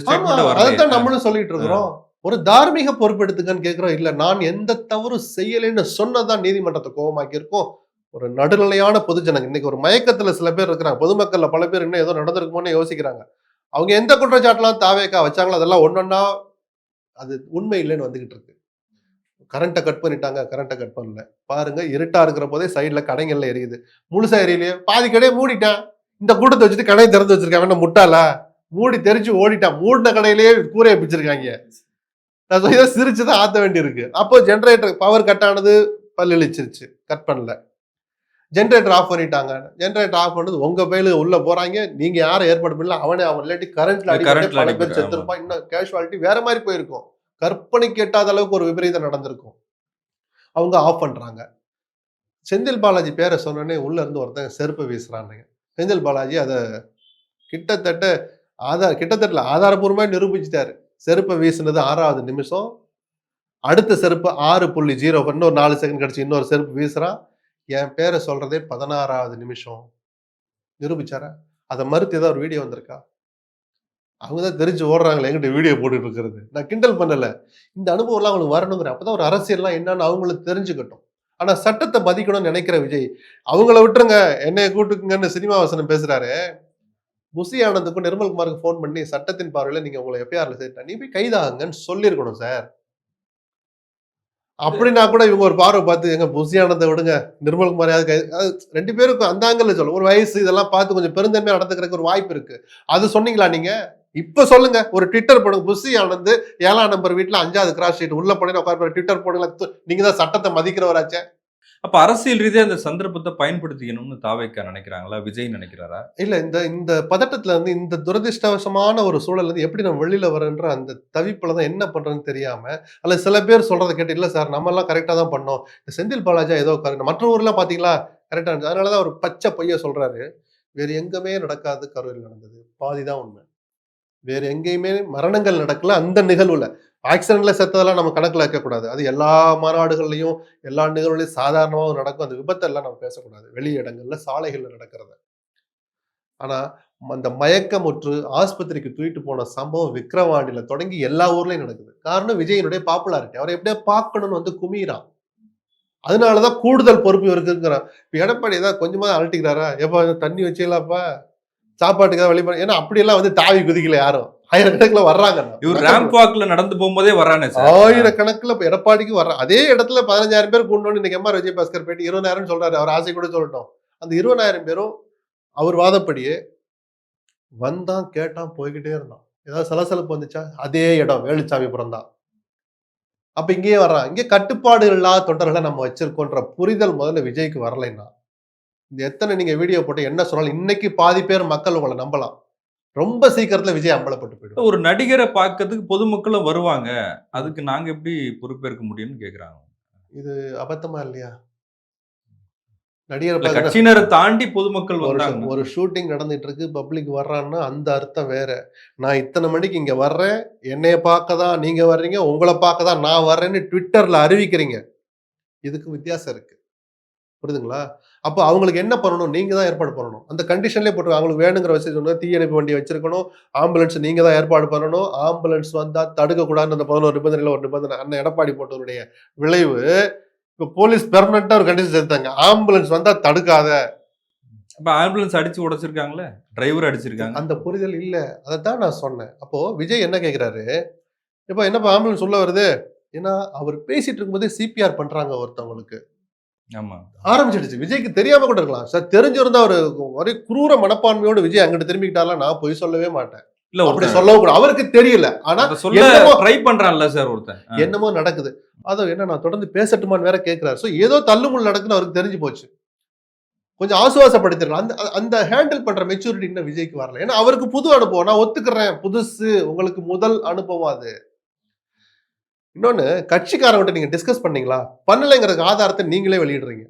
வரல நம்மளும் சொல்லிட்டு இருக்கிறோம். ஒரு தார்மீக பொறுப்பெடுத்துக்கன்னு கேட்கிறோம் இல்ல நான் எந்த தவறு செய்யலைன்னு சொன்னதான் நீதிமன்றத்தை கோபமாக்கி இருக்கோம். ஒரு நடுநிலையான பொதுஜனங்க இன்னைக்கு ஒரு மயக்கத்துல சில பேர் இருக்கிறாங்க. பொதுமக்கள்ல பல பேர் இன்னும் ஏதோ நடந்திருக்குமோன்னு யோசிக்கிறாங்க. அவங்க எந்த குற்றச்சாட்டுலாம் தாவேக்கா வச்சாங்களோ அதெல்லாம் ஒன்னொன்னா அது உண்மை இல்லைன்னு வந்துகிட்டு இருக்கு. கரண்ட்டை கட் பண்ணிட்டாங்க கரண்ட்டை கட் பண்ணல. பாருங்க இருட்டா இருக்கிற போதே சைடுல கடைகள்ல எரியுது. முழுசா எரியலையே. பாதி கடையை மூடிட்டான். இந்த கூட்டத்தை வச்சுட்டு கடையை திறந்து வச்சிருக்காங்க என்ன முட்டாளா? மூடி தெரிச்சு ஓடிட்டான். மூடின கடையிலேயே கூரையை பிடிச்சிருக்காங்க நான் சொல்லி சிரிச்சு தான் ஆத்த வேண்டியிருக்கு. அப்போ ஜென்ரேட்டர் பவர் கட் ஆனது பல்லிழிச்சிருச்சு கட் பண்ணல. ஜென்ரேட்டர் ஆஃப் பண்ணிட்டாங்க. ஜென்ரேட்டர் ஆஃப் பண்ணது உங்க பயில உள்ள போறாங்க. நீங்க யாரும் ஏற்பாடு பண்ணல. அவனே அவன் இல்லாட்டி கரண்ட்ல அடிப்பட்டு பல பேர் செத்துருப்பான் இன்னும் கேஷுவாலிட்டி வேற மாதிரி போயிருக்கும். கற்பனை கேட்டாத அளவுக்கு ஒரு விபரீதம் நடந்திருக்கும். அவங்க ஆஃப் பண்ணுறாங்க செந்தில் பாலாஜி பேரை சொன்னோடனே உள்ளேருந்து ஒருத்தன் செருப்பு வீசுறானுங்க செந்தில் பாலாஜி அதை கிட்டத்தட்ட ஆதார் கிட்டத்தட்ட ஆதாரபூர்வமாக நிரூபிச்சிட்டாரு. செருப்பை வீசுனது ஆறாவது நிமிஷம். அடுத்த செருப்பு ஆறு புள்ளி ஜீரோ இன்னொரு நாலு செகண்ட் கிடச்சி இன்னொரு செருப்பு வீசுகிறான் என் பேரை சொல்கிறதே பதினாறாவது நிமிஷம். நிரூபிச்சாரா? அதை மறுத்து ஏதாவது ஒரு வீடியோ வந்திருக்கா? அவங்க தான் தெரிஞ்சு ஓடுறாங்களே எங்கிட்ட வீடியோ போட்டுட்டு இருக்கிறது. நான் கிண்டல் பண்ணலை. இந்த அனுபவம்லாம் அவங்களுக்கு வரணுங்கிற அப்போ தான் ஒரு அரசியல்லாம் என்னன்னு அவங்களுக்கு தெரிஞ்சுக்கட்டும். ஆனால் சட்டத்தை மதிக்கணும்னு நினைக்கிற விஜய் அவங்கள விட்டுருங்க என்னைய கூட்டுக்குங்கன்னு சினிமா வசனம் பேசுகிறாரு புசி ஆனந்துக்கும் நிர்மல்குமாருக்கு ஃபோன் பண்ணி சட்டத்தின் பார்வையில் நீங்கள் உங்களை எஃப்ஐஆர்ல சேர்த்தா நீ போய் கைதாங்கன்னு சொல்லியிருக்கணும் சார். அப்படின்னா கூட இவங்க ஒரு பார்வை பார்த்து எங்க புசியானதை விடுங்க. நிர்மல்குமார் கை அது ரெண்டு பேருக்கும் அந்த ஆங்கிள் சொல்லும் ஒரு வயசு இதெல்லாம் பார்த்து கொஞ்சம் பெருந்தன்மையாக நடந்துக்கிறதுக்கு ஒரு வாய்ப்பு இருக்கு. அது சொன்னீங்களா நீங்க? இப்ப சொல்லுங்க ஒரு ட்விட்டர் போடுங்க. புசி ஆனந்து ஏழாம் நம்பர் வீட்டுல அஞ்சாவது கிராஸ் ஷீட் உள்ள போனீங்க உட்கார் ட்விட்டர் போடுங்க நீங்க தான் சட்டத்தை மதிக்கிறவராச்சே. அப்ப அரசியல் ரீதியா இந்த சந்தர்ப்பத்தை பயன்படுத்திக்கணும்னு தாவைக்கா நினைக்கிறாங்களா? விஜய் நினைக்கிறாரா? இல்ல இந்த இந்த பதட்டத்துல இருந்து இந்த துரதிர்ஷ்டவசமான ஒரு சூழல்ல இருந்து எப்படி நம்ம வெளியில வரன்ற அந்த தவிப்புல தான் என்ன பண்றதுன்னு தெரியாம அல்ல சில பேர் சொல்றதை கேட்டு இல்ல சார் நம்ம எல்லாம் கரெக்டா தான் பண்ணோம். இந்த செந்தில் பாலாஜா ஏதோ. மற்ற ஊர்ல பாத்தீங்களா? கரெக்டா இருந்துச்சு. அதனாலதான் ஒரு பச்சை பொய்ய சொல்றாரு. வேற எங்குமே நடக்காது கரூரில் நடந்தது. பாதிதான் உண்மை. வேறு எங்கேயுமே மரணங்கள் நடக்கல. அந்த நிகழ்வில் ஆக்சிடென்ட்ல செத்ததெல்லாம் நம்ம கணக்கில் வைக்கக்கூடாது. அது எல்லா மாநாடுகள்லையும் எல்லா நிகழ்வுலையும் சாதாரணமாகவும் நடக்கும். அந்த விபத்தெல்லாம் நம்ம பேசக்கூடாது. வெளி இடங்கள்ல சாலைகளில் நடக்கிறத. ஆனால் அந்த மயக்கமுற்று ஆஸ்பத்திரிக்கு தூக்கிட்டு போன சம்பவம் விக்ரவாண்டியில் தொடங்கி எல்லா ஊர்லேயும் நடக்குது. காரணம் விஜயனுடைய பாப்புலாரிட்டி அவரை எப்படியா பார்க்கணும்னு வந்து குமிறான் அதனாலதான் கூடுதல் பொறுப்பு இருக்குங்கிறான் இப்போ எடப்பாடி ஏதாவது கொஞ்சமாக அழட்டிக்கிறாரா எப்போ தண்ணி வச்சீங்களாப்பா சாப்பாட்டுக்கு ஏதாவது வெளியே ஏன்னா அப்படியெல்லாம் வந்து தாவி குதிக்கல யாரும். ஆயிரக்கணக்கில் வர்றாங்க. இவர் ரேம்ப் வாக்ல நடந்து போகும்போதே சார். ஆயிரக்கணக்கில் இப்ப எடப்பாடிக்கு வர்ற அதே இடத்துல பதினஞ்சாயிரம் பேர் கூண்டோன்னு இன்னைக்கு எம்ஆர் விஜயபாஸ்கர் பேட்டி இருபதாயிரம் சொல்றாரு. அவர் ஆசை கூட சொல்லட்டும். அந்த இருபதாயிரம் பேரும் அவர் வாதப்படியே வந்தான் கேட்டான் போய்கிட்டே இருந்தான். ஏதாவது சலசலப்பு வந்துச்சா? அதே இடம் வேலுச்சாமிபுரம் தான் அப்ப இங்கேயே வர்றான் இங்கே கட்டுப்பாடு இல்லாத தொண்டர்களை நம்ம வச்சிருக்கோன்ற புரிதல் முதல்ல விஜய்க்கு வரலைன்னா இந்த எத்தனை நீங்க வீடியோ போட்டு என்ன சொன்னாலும் இன்னைக்கு பாதி பேர் மக்கள் உங்களை நம்பலாம். ரொம்ப சீக்கிரத்துல விஜய் அம்பலப்பட்டு போயிடும் ஒரு நடிகரை பார்க்கறதுக்கு பொதுமக்களும் வருவாங்க. அதுக்கு நாங்க எப்படி பொறுப்பேற்க முடியும்னு கேக்குறாங்க. இது அபத்தமா இல்லையா? நடிகரை கட்சியினரை தாண்டி பொதுமக்கள் வந்தாங்க ஒரு ஷூட்டிங் நடந்துட்டு இருக்கு பப்ளிக் வர்றான்னா அந்த அர்த்தம் வேற. நான் இத்தனை மணிக்கு இங்க வர்றேன் என்னைய பார்க்க தான் நீங்க வர்றீங்க உங்களை பார்க்க தான் நான் வர்றேன்னு ட்விட்டர்ல அறிவிக்கிறீங்க. இதுக்கு வித்தியாசம் இருக்கு. புரியுதுங்களா அப்போ அவங்களுக்கு என்ன பண்ணணும்? நீங்க தான் ஏற்பாடு பண்ணணும். அந்த கண்டிஷன்லேயே போட்டு அவங்களுக்கு வேணுங்கிற வசதி சொன்னா தீயணைப்பு வண்டி வச்சிருக்கணும். ஆம்புலன்ஸ் நீங்க தான் ஏற்பாடு பண்ணணும். ஆம்புலன்ஸ் வந்தா தடுக்க கூடாதுன்னு அந்த பதினோரு நிபந்தனையில ஒரு நிபந்தனை. அண்ணன் எடப்பாடி போட்டவருடைய விளைவு இப்போ போலீஸ் பெர்மனண்டா ஒரு கண்டிஷன் சேர்த்தாங்க ஆம்புலன்ஸ் வந்தா தடுக்காத. அப்ப ஆம்புலன்ஸ் அடிச்சு உடைச்சிருக்காங்களே? டிரைவர் அடிச்சிருக்காங்க. அந்த புரிதல் இல்ல. அதைத்தான் நான் சொன்னேன். அப்போ விஜய் என்ன கேக்குறாரு? இப்போ என்னப்பா ஆம்புலன்ஸ் உள்ள வருது? ஏன்னா அவர் பேசிட்டு இருக்கும்போதே சிபிஆர் பண்றாங்க ஒருத்தவங்களுக்கு. ஆரம்பிச்சிடுச்சு. விஜய்க்கு தெரியாம கூட இருக்கலாம். சார் தெரிஞ்சிருந்தா ஒரு ஒரே குரூர மனப்பான்மையோட விஜய் அங்கிட்டு திரும்பிக்கிட்டாலாம் நான் போய் சொல்லவே மாட்டேன். இல்ல அப்படி சொல்லவும் கூட அவருக்கு தெரியல. ஆனா என்னமோ- ட்ரை பண்றான்ல சார் ஒருத்தன். ஆ. என்னமோ நடக்குது. அது என்ன நான் தொடர்ந்து பேசட்டுமான்னு வேற கேட்கிறாரு சோ ஏதோ தள்ளுமுள் நடக்குன்னு அவருக்கு தெரிஞ்சு போச்சு. கொஞ்சம் ஆசுவாசப்படுத்திடலாம். அந்த அந்த ஹேண்டில் பண்ற மெச்சூரிட்டி இன்னும் விஜய்க்கு வரல. ஏன்னா அவருக்கு புது அனுபவம். நான் ஒத்துக்கிறேன். புதுசு. உங்களுக்கு முதல் அனுபவம் அது. இன்னொன்று கட்சிக்காரங்கிட்ட நீங்கள் டிஸ்கஸ் பண்ணீங்களா? பண்ணலைங்கிறதுக்கு ஆதாரத்தை நீங்களே வெளியிடுறீங்க.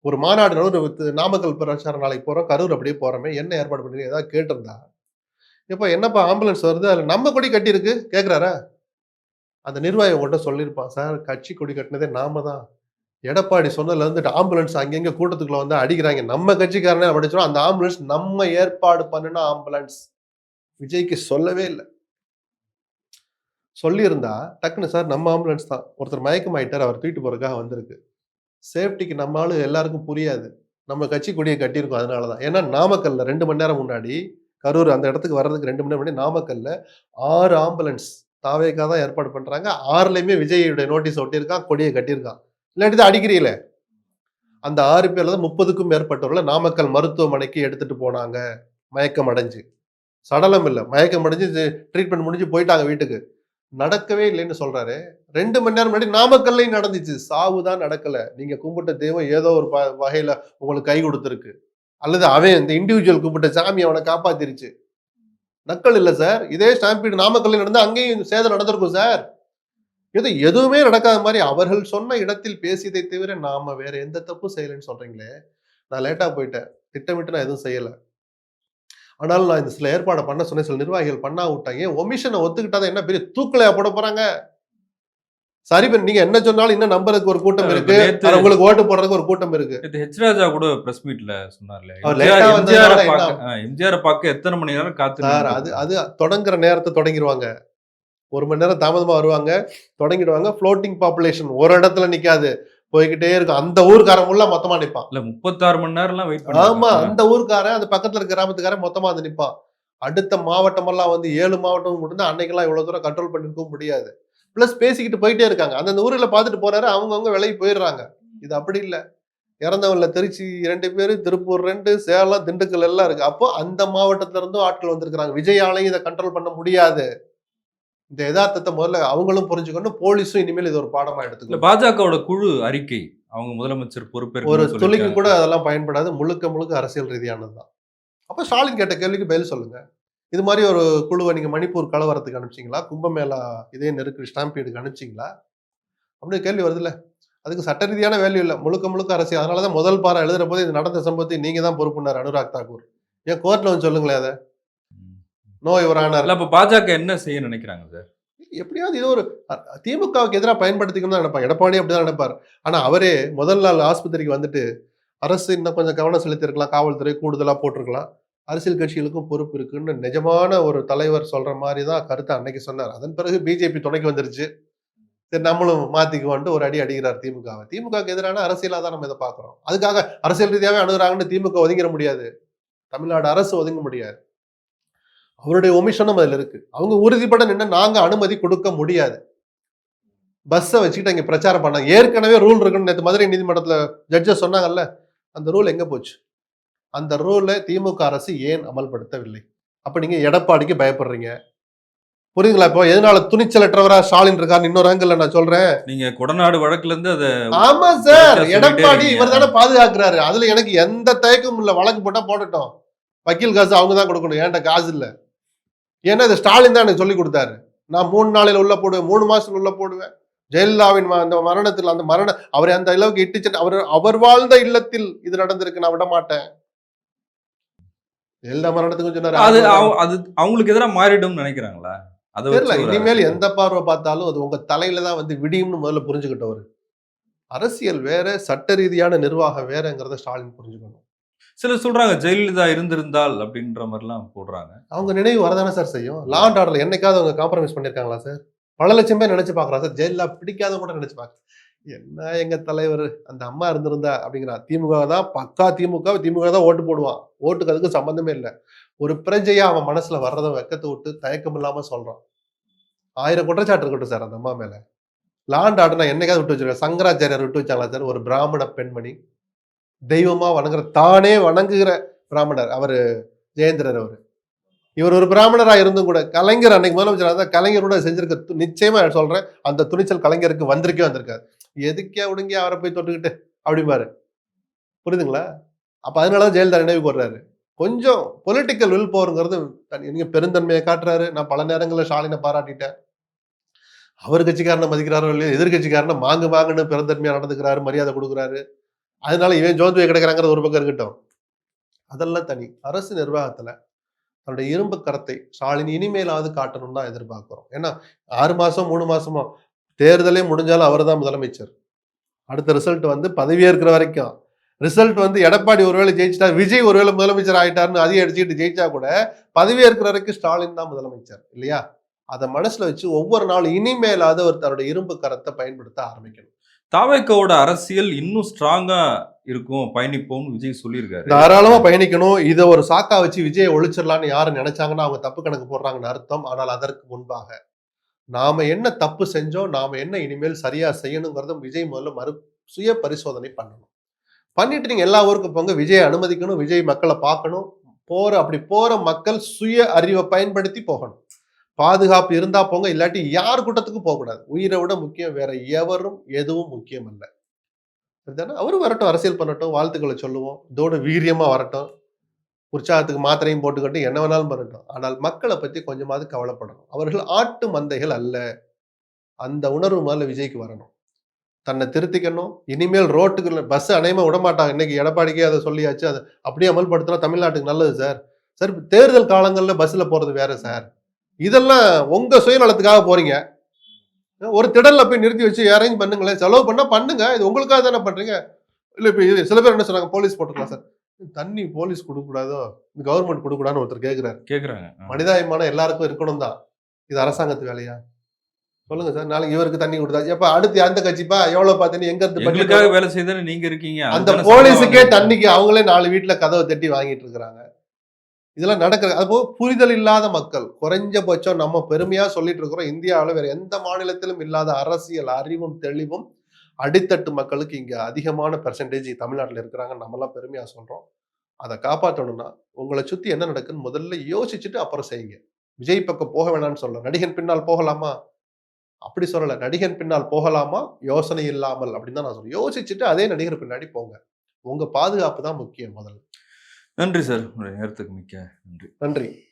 ஒரு மாநாடு ஒரு வித்து- நாமக்கல் பிரச்சாரம் நாளைக்கு போகிறோம் கரூர் அப்படியே போகிறோமே என்ன ஏற்பாடு பண்ணி ஏதாவது கேட்டிருந்தா? இப்போ என்னப்பா ஆம்புலன்ஸ் வருது? அதில் நம்ம கொடி கட்டியிருக்கு கேட்குறாரா? அந்த நிர்வாகி உங்கள்கிட்ட சொல்லியிருப்பான் சார் கட்சி கொடி கட்டினதே நாம தான். எடப்பாடி சொன்னதுல ஆம்புலன்ஸ் அங்கங்கே கூட்டத்துக்குள்ள வந்து அடிக்கிறாங்க. நம்ம கட்சிக்காரனே அப்படி அந்த ஆம்புலன்ஸ் நம்ம ஏற்பாடு பண்ணின ஆம்புலன்ஸ். விஜய்க்கு சொல்லவே இல்லை. சொல்லியிருந்தா டக்குன்னு சார் நம்ம ஆம்புலன்ஸ் தான். ஒருத்தர் மயக்கம் ஆயிட்டார் அவர் தூக்கிட்டு போறதுக்காக வந்திருக்கு. சேஃப்டிக்கு நம்ம ஆளு எல்லாருக்கும் புரியாது. நம்ம கட்சி கொடியை கட்டியிருக்கோம் அதனால தான். ஏன்னா நாமக்கல்ல ரெண்டு மணி நேரம் முன்னாடி கரூர் அந்த இடத்துக்கு வர்றதுக்கு ரெண்டு மணி நேரம் முன்னாடி நாமக்கல்ல ஆறு ஆம்புலன்ஸ் தாவேக்கா தான் ஏற்பாடு பண்ணுறாங்க ஆறுலையுமே விஜயுடைய நோட்டீஸ் ஒட்டியிருக்கான் கொடியை கட்டியிருக்கான். இல்லாட்டி தான் அடிக்கிறீங்களே? அந்த ஆறு பேர்ல தான் முப்பதுக்கும் மேற்பட்டவர்களை நாமக்கல் மருத்துவமனைக்கு எடுத்துட்டு போனாங்க. மயக்கம் அடைஞ்சு. சடலம் இல்லை. மயக்கம் அடைஞ்சு ட்ரீட்மெண்ட் முடிஞ்சு போயிட்டாங்க வீட்டுக்கு. நடக்கவே இல்லைன்னு சொல்றாரு. ரெண்டு மணி நேரம் முன்னாடி நாமக்கல்லையும் நடந்துச்சு. சாவு தான் நடக்கல. நீங்க கும்பிட்ட தெய்வம் ஏதோ ஒரு வகையில உங்களுக்கு கை கொடுத்துருக்கு. அல்லது அவன் இந்த இண்டிவிஜுவல் கும்பிட்ட சாமி அவனை காப்பாத்திருச்சு. நக்கல் இல்லை சார். இதே ஸ்டாம்பீடு நாமக்கல்ல நடந்து அங்கேயும் சேதம் நடந்திருக்கும் சார். இது எதுவுமே நடக்காத மாதிரி அவர்கள் சொன்ன இடத்தில் பேசியதை தவிர நாம வேற எந்த தப்பும் செய்யலைன்னு சொல்றீங்களே. நான் லேட்டா போயிட்டேன். திட்டமிட்டு நான் எதுவும் செய்யலை. ஆனாலும் நான் இந்த சில ஏற்பாடை பண்ண சொன்னேன் சில நிர்வாகிகள் பண்ணா விட்டாங்க. ஒமிஷனை ஒத்துக்கிட்டாதான் என்ன பெரிய தூக்கலையா போட போறாங்க? சரி நீங்க என்ன சொன்னாலும் இன்னும் நம்பருக்கு ஒரு கூட்டம் இருக்கு. உங்களுக்கு ஓட்டு போடுறதுக்கு ஒரு கூட்டம் இருக்கு. ஹெச் ராஜா கூட பிரஸ் மீட்ல சொன்னார்ல. எம்ஜிஆர் பார்க்க எத்தனை மணி நேரம் காத்து அது அது தொடங்குற நேரத்தை தொடங்கிடுவாங்க. ஒரு மணி நேரம் தாமதமா வருவாங்க. தொடங்கிடுவாங்க. ஃப்ளோட்டிங் பாப்புலேஷன் ஒரு இடத்துல நிக்காது. போய்கிட்டே இருக்கும். அந்த ஊர்க்காரன் உள்ள மொத்தமா நிப்பான். இல்ல முப்பத்தாறு மணி நேரம்லாம் வெயிட் ஆமா அந்த ஊர்க்காரன் அந்த பக்கத்துல இருக்க கிராமத்துக்காரன் மொத்தமா வந்து நிப்பான். அடுத்த மாவட்டம் எல்லாம் வந்து ஏழு மாவட்டம் மட்டும்தான் அன்னைக்கெல்லாம் இவ்வளவு தூரம் கண்ட்ரோல் பண்ணிருக்கவும் முடியாது. பிளஸ் பேசிக்கிட்டு போயிட்டே இருக்காங்க. அந்தந்த ஊர்ல பார்த்துட்டு போறாரு அவங்கவுங்க விலகி போயிடுறாங்க. இது அப்படி இல்ல. இறந்தவன்ல திருச்சி ரெண்டு பேரு திருப்பூர் ரெண்டு சேலம் திண்டுக்கல் எல்லாம் இருக்கு. அப்போ அந்த மாவட்டத்துல இருந்தும் ஆட்கள் வந்திருக்கிறாங்க. விஜயாலையும் இதை கண்ட்ரோல் பண்ண முடியாது. இந்த யதார்த்தத்தை முதல்ல அவங்களும் புரிஞ்சுக்கணும். போலீஸும் இனிமேல் இது ஒரு பாடமா எடுத்துக்கணும். பாஜகவோட குழு அறிக்கை அவங்க முதலமைச்சர் ஒரு பொறுப்பேற்க துளிக்கு கூட அதெல்லாம் பயன்படாது. முழுக்க முழுக்க அரசியல் ரீதியானது தான். அப்ப ஸ்டாலின் கேட்ட கேள்விக்கு பதில் சொல்லுங்க. இது மாதிரி ஒரு குழுவை நீங்க மணிப்பூர் கலவரத்துக்கு அனுப்பிச்சிங்களா? கும்பமேளா இதே நெருக்கு ஸ்டாம்பீடுக்கு அனுப்பிச்சிங்களா? அப்படின்னு கேள்வி வருதுல்ல. அதுக்கு சட்ட ரீதியான வேல்யூ இல்லை. முழுக்க முழுக்க அரசியல். அதனாலதான் முதல் பாரா எழுதுற போது இது நடந்த சம்பவத்தை நீங்க தான் பொறுப்புனார் அனுராக் தாக்கூர். ஏன் கோர்ட்ல வந்து சொல்லுங்களேன் அதை. நோ யுவர் ஆனர் இல்ல அப்ப பாஜக என்ன செய்ய நினைக்கிறாங்க சார்? எப்படியாவது இது ஒரு திமுகவுக்கு எதிராக பயன்படுத்திக்கணும் தான் நினைப்பாங்க. எடப்பாடி அப்படிதான் நினைப்பார். ஆனா அவரே முதல் நாள் ஆஸ்பத்திரிக்கு வந்துட்டு அரசு இன்னும் கொஞ்சம் கவனம் செலுத்தியிருக்கலாம். காவல்துறை கூடுதலா போட்டிருக்கலாம். அரசியல் கட்சிகளுக்கும் பொறுப்பு இருக்குன்னு நிஜமான ஒரு தலைவர் சொல்ற மாதிரி தான் கருத்தை அன்னைக்கு சொன்னார். அதன் பிறகு பிஜேபி துணைக்கு வந்துருச்சு. சரி நம்மளும் மாத்திக்குவோன்ட்டு ஒரு அடி அடிக்கிறார் திமுகவை. திமுகவுக்கு எதிரான அரசியலா தான் நம்ம இதை பாக்குறோம் அதுக்காக அரசியல் ரீதியாவே அணுகுறாங்கன்னு திமுக ஒதுங்கிட முடியாது. தமிழ்நாடு அரசு ஒதுங்க முடியாது. அவருடைய ஒமிஷனும் அதுல இருக்கு. அவங்க உறுதிப்பட நின்று நாங்க அனுமதி கொடுக்க முடியாது. பஸ்ஸை வச்சுக்கிட்டு அங்க பிரச்சாரம் பண்ணாங்க. ஏற்கனவே ரூல் இருக்குன்னு நேற்று மதுரை நீதிமன்றத்துல ஜட்ஜஸ் சொன்னாங்கல்ல அந்த ரூல் எங்க போச்சு? அந்த ரூலை திமுக அரசு ஏன் அமல்படுத்தவில்லை? அப்ப நீங்க எடப்பாடிக்கு பயப்படுறீங்க. புரியுதுங்களா இப்போ? எதனால துணிச்சலற்றவரா ஸ்டாலின் இருக்கான்னு இன்னொரு ஆங்கிள் நான் சொல்றேன். நீங்க கொடநாடு வழக்குல இருந்து அதை ஆமா சார். எடப்பாடி. இவர் தானே பாதுகாக்கிறாரு. அதுல எனக்கு எந்த தயக்கமும் இல்ல. வழக்கு போட்டா போடட்டும். வக்கீல் காசு அவங்க தான் கொடுக்கணும். ஏன்ட்ட காசு இல்ல? ஏன்னா இது ஸ்டாலின் தான் எனக்கு சொல்லி கொடுத்தாரு. நான் மூணு நாளையில உள்ள போடுவேன் மூணு மாசத்துல உள்ள போடுவேன். ஜெயலலிதாவின் அந்த மரணத்தில் அந்த மரண அவரை அந்த அளவுக்கு இட்டுச்சு அவர் அவர் வாழ்ந்த இல்லத்தில் இது நடந்திருக்கு நான் விட மாட்டேன். ஜெயலலிதா மரணத்துக்கு சொன்னாரு அது அது அவ- அது அவங்களுக்கு எதிராக மாறிடும்னு நினைக்கிறாங்களா? அதை தெரியல இனிமேல் எந்த பார்வை பார்த்தாலும் அது உங்க தலையில தான் வந்து விடியும்னு முதல்ல புரிஞ்சுக்கிட்டவர். அரசியல் வேற சட்ட ரீதியான நிர்வாகம் வேறங்கிறத ஸ்டாலின் புரிஞ்சுக்கணும். சிலர் சொல்றாங்க ஜெயலலிதா இருந்திருந்தால் அப்படின்ற மாதிரிலாம் போடுறாங்க. அவங்க நினைவு வரதானே சார் செய்யும்? லா அண்ட் ஆர்டர்ல என்னைக்காவது அவங்க காம்ப்ரமைஸ் பண்ணியிருக்காங்களா சார்? பல லட்சம் பேர் நினைச்சு பாக்குறா சார். ஜெயலலிதா பிடிக்காதவங்க கூட நினைச்சு பாக்க என்ன எங்க தலைவர்? அந்த அம்மா இருந்திருந்தா அப்படிங்கிறா. திமுக தான் பக்கா திமுக திமுக தான் ஓட்டு போடுவான். ஓட்டுக்கு அதுக்கு சம்பந்தமே இல்லை. ஒரு பிரஜையா அவன் மனசுல வர்றதை வெக்கத்தை விட்டு தயக்கம் இல்லாம சொல்றான். ஆயிரம் குற்றச்சாட்டு இருக்கட்டும் சார் அந்த அம்மா மேல. லாண்ட் ஆர்டர் நான் என்னைக்காவது விட்டு வச்சிருக்கேன் சங்கராச்சாரியார் விட்டு வச்சாங்களா சார்? ஒரு பிராமண பெண்மணி. தெய்வமாக வணங்குற தானே வணங்குகிற பிராமணர் அவர் ஜெயேந்திரர் அவர். இவர் ஒரு பிராமணராக இருந்தும் கூட கலைஞர் அன்னைக்கு முதலமைச்சர் இருந்தா கலைஞரோட செஞ்சிருக்க நிச்சயமாக சொல்கிறேன் அந்த துணிச்சல் கலைஞருக்கு வந்திருக்கே வந்திருக்காது. எதுக்கே விடுங்க அவரை போய் தொட்டுக்கிட்டு அப்படிம்பாரு. புரியுதுங்களா? அப்போ அதனால தான் ஜெயலலிதா நினைவு போடுறாரு கொஞ்சம் பொலிட்டிக்கல் வில் போருங்கிறது நீங்கள் பெருந்தன்மையை காட்டுறாரு. நான் பல நேரங்களில் ஸ்டாலினை பாராட்டிட்டேன். அவர் கட்சிக்காரனை மதிக்கிறாரோ இல்லையோ எதிர்கட்சிக்காரனை மாங்கு மாங்குன்னு பெருந்தன்மையாக நடந்துக்கிறாரு மரியாதை கொடுக்குறாரு. அதனால இவன் ஜோந்துவை கிடைக்கிறாங்கிறது ஒரு பக்கம் இருக்கட்டும். அதெல்லாம் தனி. அரசு நிர்வாகத்துல தன்னுடைய இரும்பு கரத்தை ஸ்டாலின் இனிமேலாவது காட்டணும்னு தான் எதிர்பார்க்கிறோம். ஏன்னா ஆறு மாசம் மூணு மாதமோ தேர்தலே முடிஞ்சாலும் அவர் தான் முதலமைச்சர். அடுத்த ரிசல்ட் வந்து பதவியேற்கிற வரைக்கும். ரிசல்ட் வந்து எடப்பாடி ஒருவேளை ஜெயிச்சிட்டா விஜய் ஒருவேளை முதலமைச்சர் ஆகிட்டாருன்னு அதையும் அடிச்சுக்கிட்டு ஜெயிச்சா கூட பதவியேற்கிற வரைக்கும் ஸ்டாலின் தான் முதலமைச்சர் இல்லையா? அதை மனசுல வச்சு ஒவ்வொரு நாளும் இனிமேலாவது அவர் தன்னுடைய இரும்பு கரத்தை பயன்படுத்த ஆரம்பிக்கணும். தாவேக்கோட அரசியல் இன்னும் ஸ்ட்ராங்கா இருக்கும். பயணிப்போம்னு விஜய் சொல்லியிருக்காரு. தாராளமா பயணிக்கணும். இதை ஒரு சாக்கா வச்சு விஜய் ஒழிச்சிடலாம்னு யாரு நினைச்சாங்கன்னா அவங்க தப்பு கணக்கு போடுறாங்கன்னு அர்த்தம். ஆனால் அதற்கு முன்பாக நாம என்ன தப்பு செஞ்சோம் நாம என்ன இனிமேல் சரியா செய்யணுங்கிறதும் விஜய் முதல்ல மறு சுய பரிசோதனை பண்ணணும். பண்ணிட்டு நீங்க எல்லா ஊருக்கும் போங்க. விஜயை அனுமதிக்கணும். விஜய் மக்களை பார்க்கணும். போற அப்படி போற மக்கள் சுய அறிவை பயன்படுத்தி போகணும். பாதுகாப்பு இருந்தா போங்க இல்லாட்டி யார் கூட்டத்துக்கும் போகக்கூடாது. உயிரை விட முக்கியம் வேற எவரும் எதுவும் முக்கியம் இல்லை சரிதானே? அவரும் வரட்டும் அரசியல் பண்ணட்டும் வாழ்த்துக்களை சொல்லுவோம். இதோட வீரியமா வரட்டும். உற்சாகத்துக்கு மாத்திரையும் போட்டுக்கட்டும் என்ன வேணாலும் பண்ணட்டும். ஆனால் மக்களை பத்தி கொஞ்சமாவது கவலைப்படணும். அவர்கள் ஆட்டு மந்தைகள் அல்ல. அந்த உணர்வு மேல விஜய்க்கு வரணும். தன்னை திருத்திக்கணும். இனிமேல் ரோட்டுக்கு பஸ் அநேகமா விட மாட்டாங்க இன்னைக்கு எடப்பாடிக்கே அதை சொல்லியாச்சு. அதை அப்படியே அமல்படுத்தினா தமிழ்நாட்டுக்கு நல்லது சார். சார் தேர்தல் காலங்களில் பஸ்ஸில் போகிறது வேற சார். இதெல்லாம் உங்க சுயநலத்துக்காக போறீங்க. ஒரு திடல்ல போய் நிறுத்தி வச்சு அரேஞ்ச் பண்ணுங்களேன். செலவு பண்ணா பண்ணுங்க. இது உங்களுக்காக தானே பண்றீங்க. இல்ல இப்ப இது சில பேர் என்ன சொன்னாங்க போலீஸ் போட்டுக்கலாம் சார். தண்ணி போலீஸ் கொடுக்க கூடாதோ கவர்மெண்ட் கொடுக்க கூடாதுன்னு ஒருத்தர் கேக்குறாரு. கேக்குறாங்க. ஆ. மனிதாயமான எல்லாருக்கும் இருக்கணும் தான். இது அரசாங்கத்து வேலையா? சொல்லுங்க சார். நாளைக்கு இவருக்கு தண்ணி கொடுத்தா எப்ப அடுத்து அந்த கட்சிப்பா எவ்வளவு பார்த்தீங்க எங்க இருந்து? வேலை செய்தானே நீங்க இருக்கீங்க? அந்த போலீஸுக்கே தண்ணிக்கு அவங்களே நாலு வீட்டுல கதவை தட்டி வாங்கிட்டு இருக்கிறாங்க. இதெல்லாம் நடக்கிற போக புரிதல் இல்லாத மக்கள் குறைஞ்சபட்சம் நம்ம பெருமையாக சொல்லிட்டு இருக்கிறோம் இந்தியாவில் வேற எந்த மாநிலத்திலும் இல்லாத அரசியல் அறிவும் தெளிவும் அடித்தட்டு மக்களுக்கு இங்கே அதிகமான பெர்சன்டேஜ் தமிழ்நாட்டில் இருக்கிறாங்க நம்மலாம் பெருமையாக சொல்கிறோம் அதை காப்பாற்றணும்னா உங்களை சுற்றி என்ன நடக்குன்னு முதல்ல யோசிச்சுட்டு அப்புறம் செய்யுங்க. விஜய் பக்கம் போக வேணாம்னு சொல்ல நடிகன் பின்னால் போகலாமா? அப்படி சொல்லலை நடிகன் பின்னால் போகலாமா? யோசனை இல்லாமல் அப்படின்னு தான் நான் சொல்றேன். யோசிச்சுட்டு அதே நடிகர் பின்னாடி போங்க. உங்கள் பாதுகாப்பு தான் முக்கியம் முதல்ல. நன்றி சார். உங்களுடைய நேரத்துக்கு மிக்க நன்றி. நன்றி.